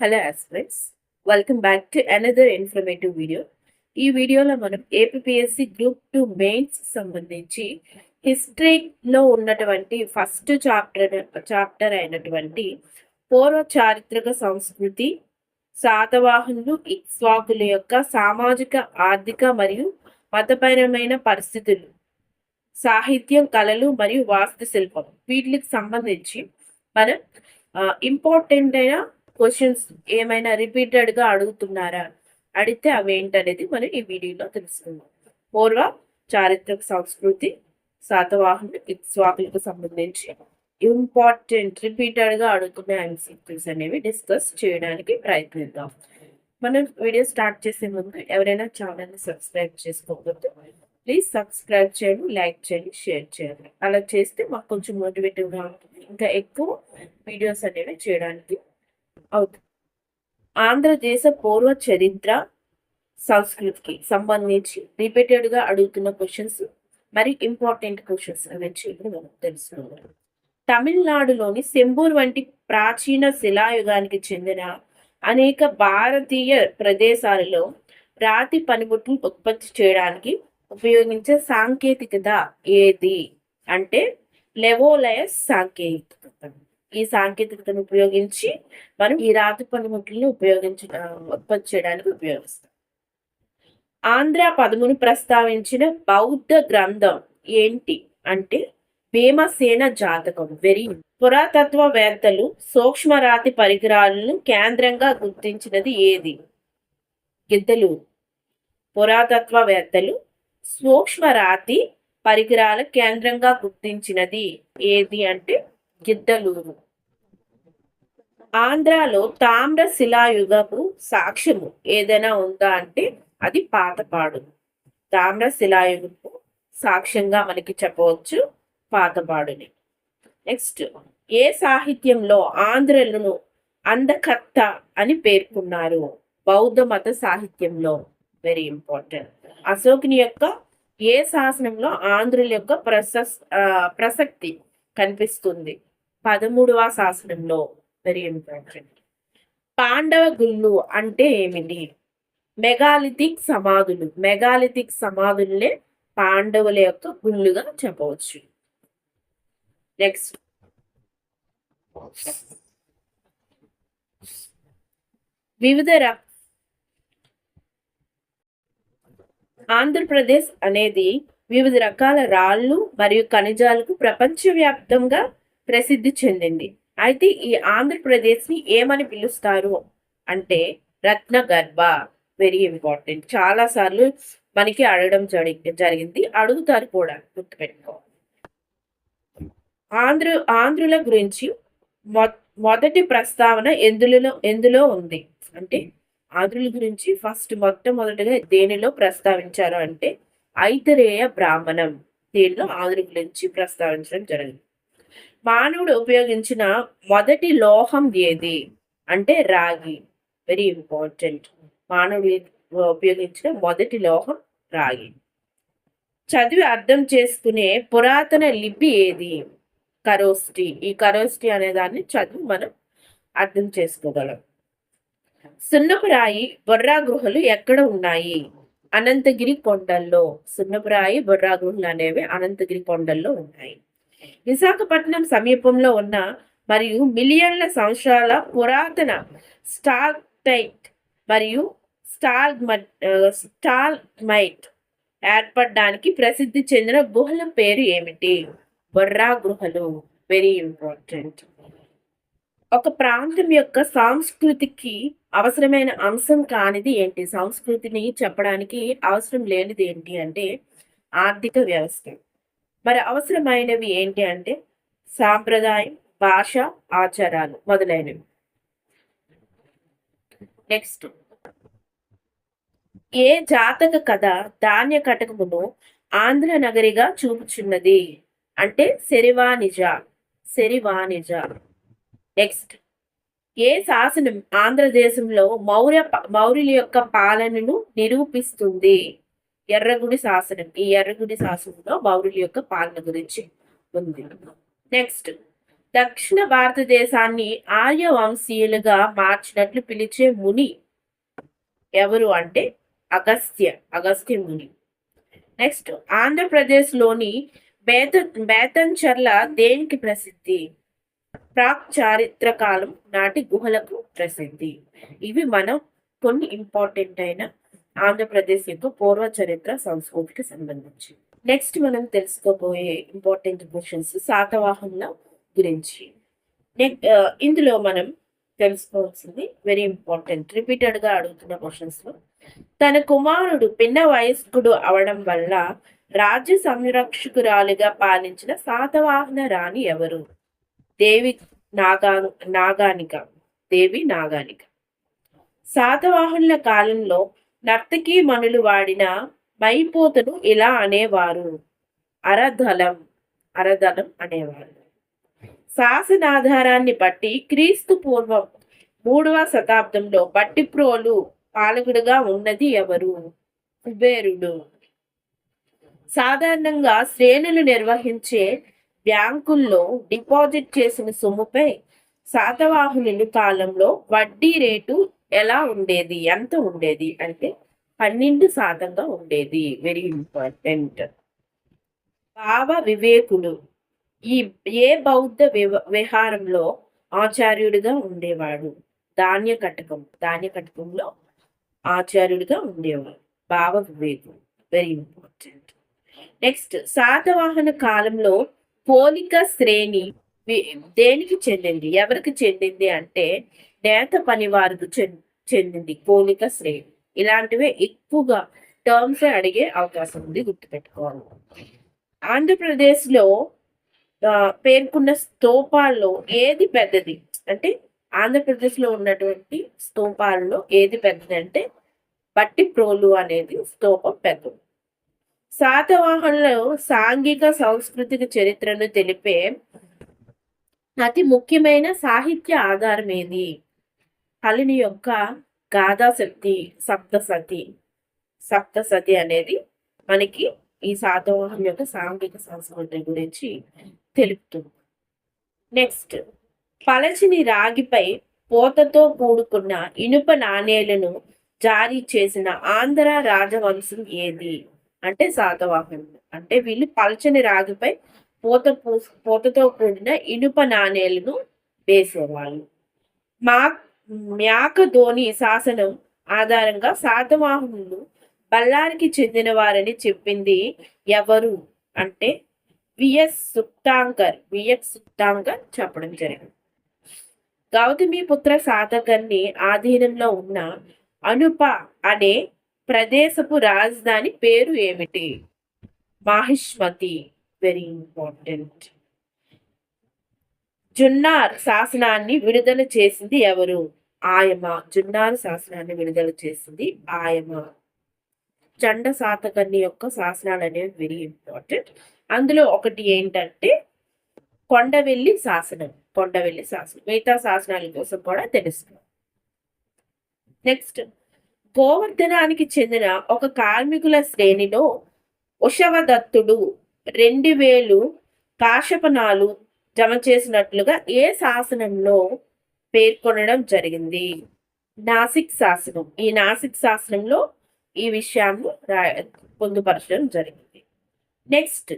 Hello aspirants welcome back to another informative video ఈ వీడియోలో మనం ఏపీఎస్సి గ్రూప్ టూ మెయిన్స్ సంబంధించి హిస్టరీలో ఉన్నటువంటి ఫస్ట్ చాప్టర్ చాప్టర్ అయినటువంటి పూర్వ చారిత్రక సంస్కృతి శాతవాహనులు ఇక్స్వాకుల యొక్క సామాజిక ఆర్థిక మరియు మతపరమైన పరిస్థితులు సాహిత్యం కళలు మరియు వాస్తుశిల్పం. వీటికి సంబంధించి మనం ఇంపార్టెంట్ అయిన క్వశ్చన్స్ ఏమైనా రిపీటెడ్గా అడుగుతున్నారా? అడిగితే అవి ఏంటనేది మనం ఈ వీడియోలో తెలుసుకుందాం. పూర్వ చారిత్రక సంస్కృతి శాతవాహన ఇక్స్వాకులకు సంబంధించి ఇంపార్టెంట్ రిపీటెడ్గా అడుగుతున్న ఎంసీక్యూస్ అనేవి డిస్కస్ చేయడానికి ప్రయత్నిద్దాం. మనం వీడియో స్టార్ట్ చేసే ముందు ఎవరైనా ఛానల్ని సబ్స్క్రైబ్ చేసుకోకూడదు ప్లీజ్ సబ్స్క్రైబ్ చేయండి లైక్ చేయండి షేర్ చేయండి. అలా చేస్తే మాకు కొంచెం మోటివేటివ్గా ఉంటుంది. ఇంకా ఎక్కువ వీడియోస్ అనేవి చేయడానికి అవుతుంది ఆంధ్రదేశ పూర్వ చరిత్ర సంస్కృతికి సంబంధించి రిపీటెడ్గా అడుగుతున్న క్వశ్చన్స్ మరి ఇంపార్టెంట్ క్వశ్చన్స్ గురించి ఇప్పుడు మనం తెలుసుకుందాం. తమిళనాడులోని సెంబూర్ వంటి ప్రాచీన శిలాయుగానికి చెందిన అనేక భారతీయ ప్రదేశాలలో రాతి పనిముట్లు ఉత్పత్తి చేయడానికి ఉపయోగించే సాంకేతికత ఏది? అంటే లెవోలయస్ సాంకేతికత. ఈ సాంకేతికతను ఉపయోగించి మనం ఈ రాతి పనిముట్లను ఉపయోగించ ఉత్పత్తి చేయడానికి ఉపయోగిస్తాం. ఆంధ్ర పదమును ప్రస్తావించిన బౌద్ధ గ్రంథం ఏంటి అంటే భీమసేన జాతకం వెరీ పురాతత్వవేత్తలు సూక్ష్మరాతి పరికరాలను కేంద్రంగా గుర్తించినది ఏది? గిద్దలూరు. పురాతత్వవేత్తలు సూక్ష్మరాతి పరికరాల కేంద్రంగా గుర్తించినది ఏది అంటే గిద్దలూరు ఆంధ్రాలో తామ్ర శిలాయుగపు సాక్ష్యము ఏదైనా ఉందా అంటే అది పాతపాడు. తామ్ర శిలాయుగపు సాక్ష్యంగా మనకి చెప్పవచ్చు పాతపాడుని. నెక్స్ట్ ఏ సాహిత్యంలో ఆంధ్రలను అందకర్త అని పేర్కొన్నారు? బౌద్ధ మత సాహిత్యంలో. వెరీ ఇంపార్టెంట్ అశోకుని యొక్క ఏ శాసనంలో ఆంధ్రుల యొక్క ప్రశస్ ప్రసక్తి? కనిపిస్తుంది. పదమూడవ శాసనంలో వెరీ ఇంపార్టెంట్ పాండవ గుళ్ళు అంటే ఏమిటి? మెగాలిథిక్ సమాధులు. మెగాలిథిక్ సమాధులనే పాండవుల యొక్క గుళ్ళుగా చెప్పవచ్చు. నెక్స్ట్ వివిధ ఆంధ్రప్రదేశ్ అనేది వివిధ రకాల రాళ్ళు మరియు ఖనిజాలకు ప్రపంచవ్యాప్తంగా ప్రసిద్ధి చెందింది. అయితే ఈ ఆంధ్రప్రదేశ్ని ఏమని పిలుస్తారు? అంటే రత్న గర్భ వెరీ ఇంపార్టెంట్. చాలా సార్లు మనకి అడగడం జరిగి జరిగింది. అడుగుతారు కూడా. గుర్తుపెట్టుకో. ఆంధ్ర ఆంధ్రుల గురించి మొదటి ప్రస్తావన ఎందులో ఎందులో ఉంది? అంటే ఆంధ్రుల గురించి ఫస్ట్ మొట్టమొదటిగా దేనిలో ప్రస్తావించారు అంటే ఐతరేయ బ్రాహ్మణం దీనిలో ఆంధ్రుల గురించి ప్రస్తావించడం జరిగింది. మానవుడు ఉపయోగించిన మొదటి లోహం ఏది? అంటే రాగి. వెరీ ఇంపార్టెంట్ మానవుడు ఉపయోగించిన మొదటి లోహం రాగి. చదివి అర్థం చేసుకునే పురాతన లిపి ఏది? కరోస్టి ఈ కరోస్టి అనే దాన్ని చదివి మనం అర్థం చేసుకోగలం. సున్నపురాయి బొర్రా గుహలు ఎక్కడ ఉన్నాయి? అనంతగిరి కొండల్లో సున్నపురాయి బొర్రా గుహలు అనేవి అనంతగిరి కొండల్లో ఉన్నాయి. విశాఖపట్నం సమీపంలో ఉన్న మరియు మిలియన్ల సంవత్సరాల పురాతన స్టాల్టైట్ మరియు స్టాల్ స్టాల్ మైట్ ఏర్పడడానికి ప్రసిద్ధి చెందిన గుహల పేరు ఏమిటి? బొర్రా గుహలు వెరీ ఇంపార్టెంట్ ఒక ప్రాంతం యొక్క సంస్కృతికి అవసరమైన అంశం కానిది ఏంటి? సంస్కృతిని చెప్పడానికి అవసరం లేనిది ఏంటి అంటే ఆర్థిక వ్యవస్థ. మరి అవసరమైనవి ఏంటి అంటే సాంప్రదాయం భాష ఆచారాలు మొదలైనవి. నెక్స్ట్. ఏ జాతక కథ ధాన్య కటకమును ఆంధ్ర నగరిగా చూపుచున్నది? అంటే సెరివానిజ సెరివానిజ నెక్స్ట్ ఏ శాసనం ఆంధ్రదేశంలో మౌర్య మౌర్యుల యొక్క పాలనను నిరూపిస్తుంది? ఎర్రగుడి శాసనం. ఈ ఎర్రగుడి శాసనంలో మౌర్యుల యొక్క పాలన గురించి ఉంది. నెక్స్ట్ దక్షిణ భారతదేశాన్ని ఆర్య వంశీయులుగా మార్చినట్లు పిలిచే ముని ఎవరు అంటే అగస్త్య అగస్త్య ముని. నెక్స్ట్ ఆంధ్రప్రదేశ్లోని బేత బేతంచర్ల దేనికి ప్రసిద్ధి? ప్రాక్ చారిత్రకాలం నాటి గుహలకు ప్రసిద్ధి. ఇవి మనం కొన్ని ఇంపార్టెంట్ అయిన ఆంధ్రప్రదేశ్ యొక్క పూర్వ చరిత్ర సంస్కృతికి సంబంధించి. నెక్స్ట్ మనం తెలుసుకోబోయే ఇంపార్టెంట్ క్వశ్చన్స్ శాతవాహనుల గురించి. ఇందులో మనం తెలుసుకోవాల్సింది వెరీ ఇంపార్టెంట్ రిపీటెడ్గా అడుగుతున్న క్వశ్చన్స్లో. తన కుమారుడు పిన్న వయస్కుడు అవడం వల్ల రాజ్య సంరక్షకురాలిగా పాలించిన శాతవాహన రాణి ఎవరు? దేవి నాగా నాగానిక దేవి నాగానిక. శాతవాహనుల కాలంలో నర్తకీ మనులు వాడిన మైపోతను ఇలా అనేవారు. అరధలం అరధలం అనేవారు. శాసనాధారాన్ని బట్టి క్రీస్తు పూర్వం మూడవ శతాబ్దంలో బట్టిప్రోలు పాలకుడుగా ఉన్నది ఎవరు? కుబేరుడు. సాధారణంగా శ్రేణులు నిర్వహించే బ్యాంకుల్లో డిపాజిట్ చేసిన సొమ్ముపై శాతవాహనుల కాలంలో వడ్డీ రేటు ఎలా ఉండేది? ఎంత ఉండేది? అంటే పన్నెండు శాతంగా ఉండేది. వెరీ ఇంపార్టెంట్ భావ వివేకుడు ఈ ఏ బౌద్ధ విహారంలో ఆచార్యుడిగా ఉండేవాడు. ధాన్య కటకం ధాన్య కటకంలో ఆచార్యుడిగా ఉండేవాడు. భావ వివేకుడు వెరీ ఇంపార్టెంట్ నెక్స్ట్ శాతవాహన కాలంలో పోలిక శ్రేణి దేనికి చెందింది? ఎవరికి చెందింది అంటే నేత పని వారికి చెందింది పోలిక శ్రేణి. ఇలాంటివే ఎక్కువగా టర్మ్స్ అడిగే అవకాశం ఉంది గుర్తుపెట్టుకోవాలి. ఆంధ్రప్రదేశ్లో పేర్కొన్న స్తూపాల్లో ఏది పెద్దది? అంటే ఆంధ్రప్రదేశ్లో ఉన్నటువంటి స్తూపాల్లో ఏది పెద్దది అంటే బట్టి ప్రోలు అనేది స్తూపం పెద్దది. శాతవాహనులు సాంఘిక సాంస్కృతిక చరిత్రను తెలిపే అతి ముఖ్యమైన సాహిత్య ఆధారం ఏది? హలిని యొక్క గాథాశక్తి సప్తసతి సప్తసతి అనేది మనకి ఈ శాతవాహన యొక్క సాంఘిక సంస్కృతి గురించి తెలుపుతుంది. నెక్స్ట్ పలచిని రాగిపై పోతతో కూడుకున్న ఇనుప నాణేలను జారీ చేసిన ఆంధ్ర రాజవంశం ఏది? అంటే శాతవాహనులు అంటే వీళ్ళు పలచని రాగిపై పూత పూ- పోతతో కూడిన ఇనుప నాణేలను వేసేవాళ్ళు. మా మ్యాక ధోని శాసనం ఆధారంగా శాతవాహనులు బళ్ళారికి చెందిన వారని చెప్పింది ఎవరు? అంటే విఎస్ సుప్తాంకర్ విఎస్ సుక్తాంకర్ చెప్పడం జరిగింది. గౌతమి పుత్ర సాధకర్ని ఆధీనంలో ఉన్న అనుప అనే ప్రదేశపు రాజధాని పేరు ఏమిటి? మాహిష్మతి. వెరీ ఇంపార్టెంట్ జున్నార్ శాసనాన్ని విడుదల చేసింది ఎవరు? ఆయమ జున్నార్ శాసనాన్ని విడుదల చేసింది ఆయమ చండ సాతకర్ణి యొక్క శాసనాలు అనేవి వెరీ ఇంపార్టెంట్ అందులో ఒకటి ఏంటంటే కొండవెల్లి శాసనం. కొండవెల్లి శాసనం. మిగతా శాసనాల కోసం కూడా తెలుసుకో నెక్స్ట్ గోవర్ధనానికి చెందిన ఒక కార్మికుల శ్రేణిలో ఉషవదత్తుడు రెండు వేలు కాశపనాలు జమ చేసినట్లుగా ఏ శాసనంలో పేర్కొనడం జరిగింది? నాసిక్ శాసనం. ఈ నాసిక్ శాసనంలో ఈ విషయాన్ని రా పొందుపరచడం జరిగింది. నెక్స్ట్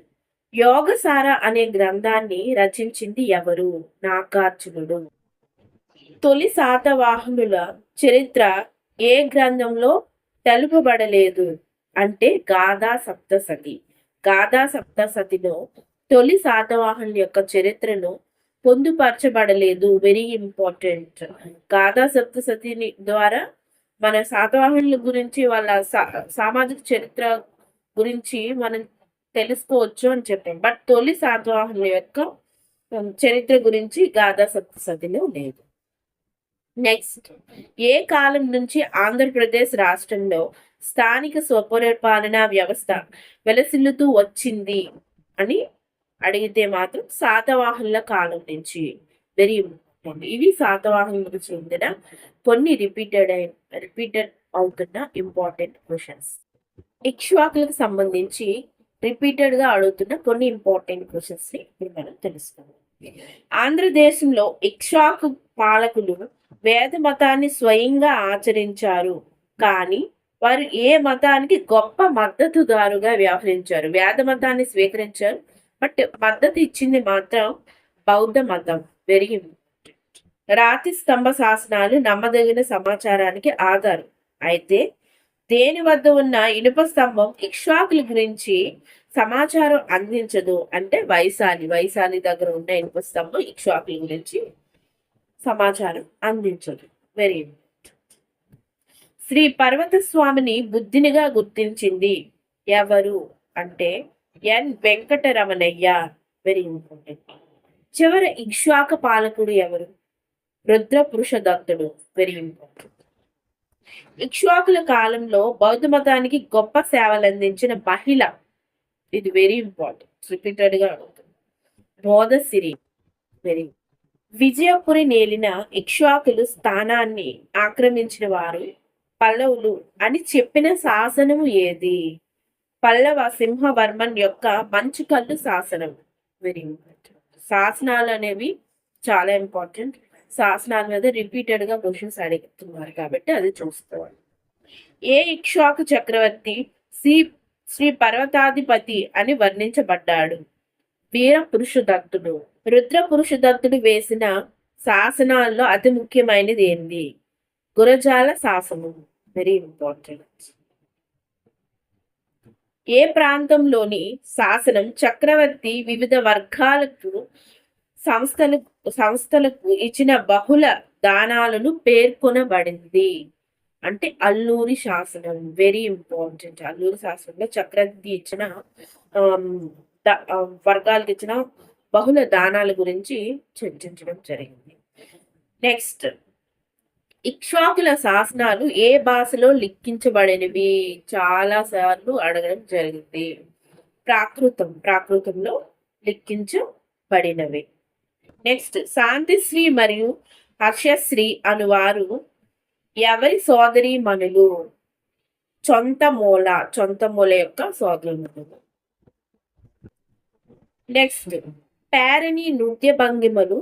యోగసార అనే గ్రంథాన్ని రచించింది ఎవరు? నాగార్జునుడు. తొలి శాతవాహనుల చరిత్ర ఏ గ్రంథంలో తెలుపబడలేదు? అంటే గాథా సప్తసతి. గాథా సప్తసతిలో తొలి శాతవాహనుల యొక్క చరిత్రను పొందుపరచబడలేదు. వెరీ ఇంపార్టెంట్ గాథా సప్తసతిని ద్వారా మన శాతవాహనుల గురించి వాళ్ళ సా- సామాజిక చరిత్ర గురించి మనం తెలుసుకోవచ్చు అని చెప్పాం. బట్ తొలి శాతవాహనుల యొక్క చరిత్ర గురించి గాథా సప్తసతిలో లేదు. నెక్స్ట్ ఏ కాలం నుంచి ఆంధ్రప్రదేశ్ రాష్ట్రంలో స్థానిక స్వపరిపాలనా వ్యవస్థ వెలసిల్లుతూ వచ్చింది అని అడిగితే మాత్రం శాతవాహనుల కాలం నుంచి. వెరీ ఇంపార్టెంట్ ఇవి శాతవాహనులకు చెందిన కొన్ని రిపీటెడ్ అయిన రిపీటెడ్ అవుతున్న ఇంపార్టెంట్ క్వశ్చన్స్ ఇక్ష్వాకులకు సంబంధించి రిపీటెడ్గా అడుగుతున్న కొన్ని ఇంపార్టెంట్ క్వశ్చన్స్ని ఇప్పుడు మనం తెలుసుకుందాం. ఆంధ్రదేశంలో ఇక్ష్వాకు పాలకులు వేద మతాన్ని స్వయంగా ఆచరించారు. కానీ వారు ఏ మతానికి గొప్ప మద్దతుదారుగా వ్యవహరించారు? వేద మతాన్ని స్వీకరించారు. బట్ మద్దతు ఇచ్చింది మాత్రం బౌద్ధ మతం. వెరీ రాతి స్తంభ శాసనాలు నమ్మదగిన సమాచారానికి ఆధారం. అయితే దేని వద్ద ఉన్న ఇనుప స్తంభం ఇక్ష్వాకుల గురించి సమాచారం అందించదు. అంటే వైశాలి వైశాలి దగ్గర ఉన్న ఇనుప స్తంభం ఇక్ష్వాకుల గురించి సమాచారం అందించదు. వెరీ శ్రీ పర్వత స్వామిని బుద్ధినిగా గుర్తించింది ఎవరు అంటే ఎన్ వెంకటరమణయ్య. వెరీ ఇంపార్టెంట్ చివరి ఇక్ష్వాక పాలకుడు ఎవరు? రుద్ర పురుష దత్తుడు వెరీ ఇంపార్టెంట్ ఇక్ష్వాకుల కాలంలో బౌద్ధ మతానికి గొప్ప సేవలందించిన మహిళ ఇది వెరీ ఇంపార్టెంట్ రిపీటెడ్గా అడుగుతుంది బోధసిరి వెరీ. విజయపురి నేలిన ఇక్ష్వాకులు స్థానాన్ని ఆక్రమించిన వారు పల్లవులు అని చెప్పిన శాసనము ఏది? పల్లవ సింహవర్మన్ యొక్క మంచు కళ్ళు శాసనం. వెరీ ఇంపార్టెంట్ శాసనాలు అనేవి చాలా ఇంపార్టెంట్ శాసనాల మీద రిపీటెడ్గా క్వశ్చన్స్ అడుగుతున్నారు కాబట్టి అది చూసుకోవాలి. ఏ ఇక్ష్వాకు చక్రవర్తి సి శ్రీ పర్వతాధిపతి అని వర్ణించబడ్డాడు. వీర పురుషుదత్తుడు రుద్ర పురుషుదత్తుడు వేసిన శాసనాల్లో అతి ముఖ్యమైనది ఏంది? గురజాల శాసనం. వెరీ ఇంపార్టెంట్ ఏ ప్రాంతంలోని శాసనం చక్రవర్తి వివిధ వర్గాలకు సంస్థలకు సంస్థలకు ఇచ్చిన బహుళ దానాలను పేర్కొనబడింది? అంటే అల్లూరి శాసనం వెరీ ఇంపార్టెంట్ అల్లూరి శాసనంలో చక్రవర్తి ఇచ్చిన వర్గాలకు ఇచ్చిన బహుళ దానాల గురించి చర్చించడం జరిగింది. నెక్స్ట్ ఇక్ష్వాకుల శాసనాలు ఏ భాషలో లిఖించబడినవి చాలా సార్లు అడగడం జరిగింది. ప్రాకృతం ప్రాకృతంలో లిఖించబడినవి. నెక్స్ట్ శాంతిశ్రీ మరియు హర్షశ్రీ అనువారు ఎవరి సోదరి మనులు? చొంతమూల చొంతమూల యొక్క సోదరుమణులు నెక్స్ట్ పేరణి నృత్య భంగిమలు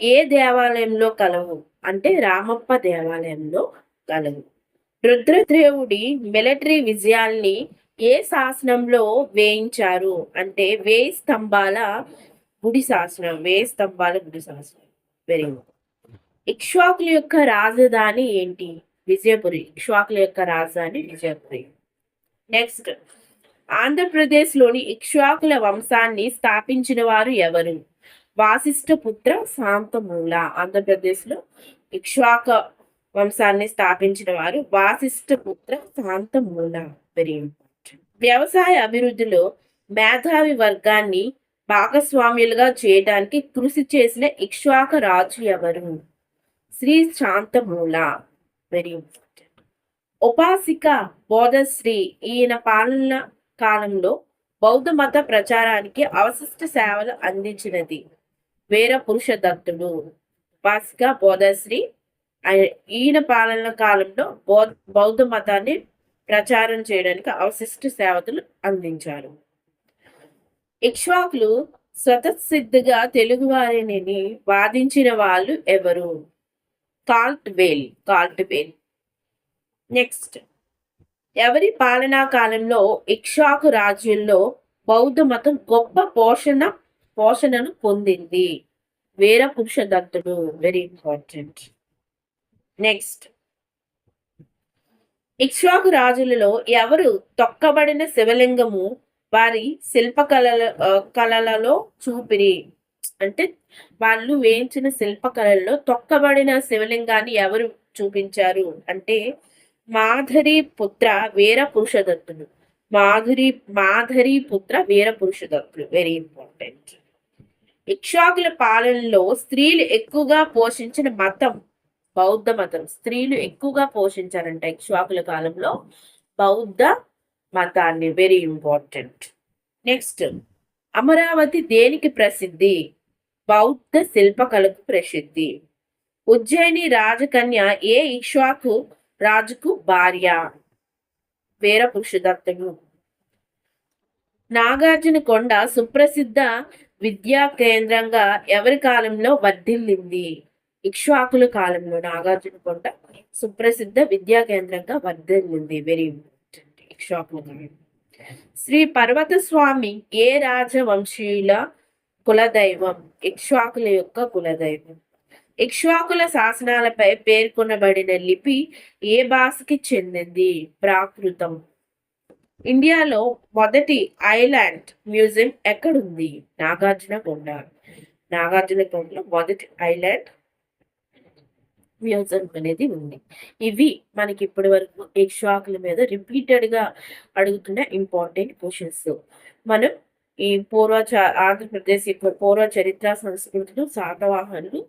ఏ దేవాలయంలో కలవు? అంటే రామప్ప దేవాలయంలో కలవు. రుద్రదేవుడి మిలిటరీ విజయాల్ని ఏ శాసనంలో వేయించారు? అంటే వేయి స్తంభాల గుడి శాసనం వేయి స్తంభాల గుడి శాసనం. వెరీ గుడ్ ఇక్ష్వాకుల యొక్క రాజధాని ఏంటి? విజయపురి. ఇక్ష్వాకుల యొక్క రాజధాని విజయపురి. నెక్స్ట్ ఆంధ్రప్రదేశ్లోని ఇక్ష్వాకుల వంశాన్ని స్థాపించిన వారు ఎవరు? వాసిష్ఠ పుత్ర శాంతమూల. ఆంధ్రప్రదేశ్లో ఇక్ష్వాక వంశాన్ని స్థాపించిన వారు వాసిష్ఠ పుత్ర శాంతమూల. వెరీ ఇంపార్టెంట్ వ్యవసాయ అభివృద్ధిలో మేధావి వర్గాన్ని భాగస్వామ్యులుగా చేయడానికి కృషి చేసిన ఇక్ష్వాక రాజు ఎవరు? శ్రీ శాంతమూల. వెరీ ఇంపార్టెంట్ ఉపాసిక బోధశ్రీ ఈయన పాలన కాలంలో బౌద్ధ మత ప్రచారానికి అవశిష్ట సేవలు అందించినది. వీర పురుష దత్తుడు. ఉపాసిక బోధశ్రీ ఈయన పాలన కాలంలో బౌద్ధ మతాన్ని ప్రచారం చేయడానికి అవశిష్ట సేవలు అందించారు. ఇక్ష్వాకులు స్వతసిద్ధగా తెలుగు వారిని వాదించిన వాళ్ళు ఎవరు? కాల్ట్ వేల్ నెక్స్ట్ ఎవరి పాలనా కాలంలో ఇక్షాకు రాజ్యంలో బౌద్ధ మతం గొప్ప పోషణ పోషణను పొందింది. వీర పురుష దత్తుడు వెరీ ఇంపార్టెంట్ నెక్స్ట్ ఇక్ష్వాకు రాజులలో ఎవరు తొక్కబడిన శివలింగము వారి శిల్పకళల కళలలో చూపిరి? అంటే వాళ్ళు వేయించిన శిల్పకళల్లో తొక్కబడిన శివలింగాన్ని ఎవరు చూపించారు? అంటే మాధరి పుత్ర వీర పురుషదత్తుడు మాధురి మాధరి పుత్ర వీర పురుషదత్తుడు వెరీ ఇంపార్టెంట్ ఇక్షాకుల పాలనలో స్త్రీలు ఎక్కువగా పోషించిన మతం బౌద్ధ మతం. స్త్రీలు ఎక్కువగా పోషించారంట ఇక్ష్వాకుల కాలంలో బౌద్ధ మతాన్ని. వెరీ ఇంపార్టెంట్ నెక్స్ట్ అమరావతి దేనికి ప్రసిద్ధి? బౌద్ధ శిల్పకళకు ప్రసిద్ధి. ఉజ్జయిని రాజకన్య ఏ ఇక్ష్వాకు రాజుకు భార్య. వీర పురుషదత్తుడు నాగార్జున కొండ సుప్రసిద్ధ విద్యా కేంద్రంగా ఎవరి కాలంలో వర్ధిల్లింది? ఇక్ష్వాకుల కాలంలో నాగార్జున కొండ సుప్రసిద్ధ విద్యా కేంద్రంగా వర్ధిల్లింది. వెరీ ఇంపార్టెంట్ ఇక్ష్వాకుల కాలం శ్రీ పర్వత స్వామి ఏ రాజవంశీయుల కులదైవం ఇక్ష్వాకుల యొక్క కులదైవం. ఇక్ష్వాకుల శాసనాలపై పేర్కొనబడిన లిపి ఏ భాషకి చెందింది? ప్రాకృతం. ఇండియాలో మొదటి ఐలాండ్ మ్యూజియం ఎక్కడుంది? నాగార్జున కొండ. నాగార్జున కొండలో మొదటి ఐలాండ్ మ్యూజియం అనేది ఉంది. ఇవి మనకి ఇప్పటి వరకు ఇక్ష్వాకుల మీద రిపీటెడ్గా అడుగుతున్న ఇంపార్టెంట్ క్వశ్చన్స్ మనం ఈ పూర్వ చ- ఆంధ్రప్రదేశ్ యొక్క పూర్వ చరిత్ర సంస్కృతులు శాతవాహనులు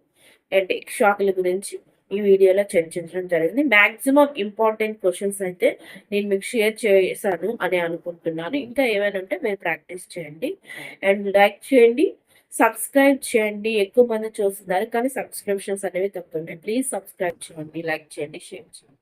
అండ్ ఇక్షాకుల గురించి ఈ వీడియోలో చర్చించడం జరిగింది. మ్యాక్సిమం ఇంపార్టెంట్ క్వశ్చన్స్ అయితే నేను మీకు షేర్ చేశాను అని అనుకుంటున్నాను. ఇంకా ఏమైనా ఉంటే మీరు ప్రాక్టీస్ చేయండి. అండ్ లైక్ చేయండి సబ్స్క్రైబ్ చేయండి. ఎక్కువ మంది చూస్తున్నారు కానీ సబ్స్క్రిప్షన్స్ అనేవి తక్కువ ప్లీజ్ సబ్స్క్రైబ్ చేయండి లైక్ చేయండి షేర్ చేయండి.